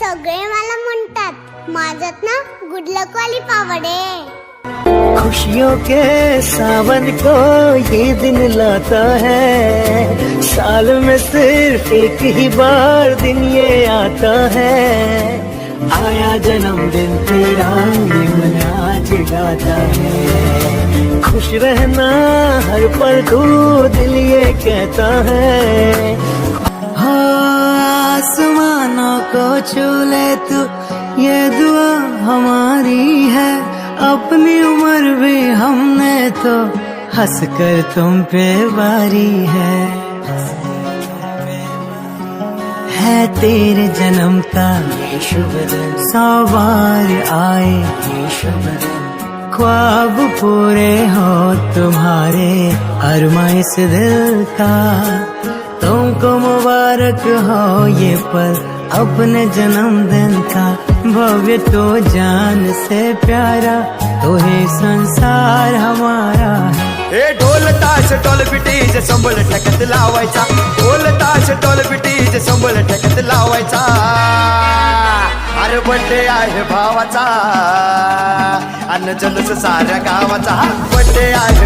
सगळे मला म्हणतात, माझ्यात ना गुडलक वाली पावड खुशियों के सावन को ये दिन लाता है। साल में सिर्फ़ एक ही बार दिन ये आता है। आया जन्मदिन तेरा ये मन गाता है। खुश रहना हर पल तू दिल ये कहता है। को छू ले तू। ये दुआ हमारी है। अपनी उम्र भी हमने तो हंस कर तुम पे बारी है। है तेरे जन्म का। शुभ दिन सौ बार आए। शुभ दिन ख्वाब पूरे हो तुम्हारे अरमा इस दिल का। तुमको मुबारक हो ये पल। अपने जन्मदिन का भव्य तो जान से प्यारा तो है संसार हमारा है। ए ढोल ताश ढोल पिटीज संबळ ठकत लावायचा। ढोल ताश ढोल पिटीज संबळ ठकत लावायचा। अरे बड्डे आहे भावाचा अन्न जलस साऱ्या गावाचा. बड्डे आहे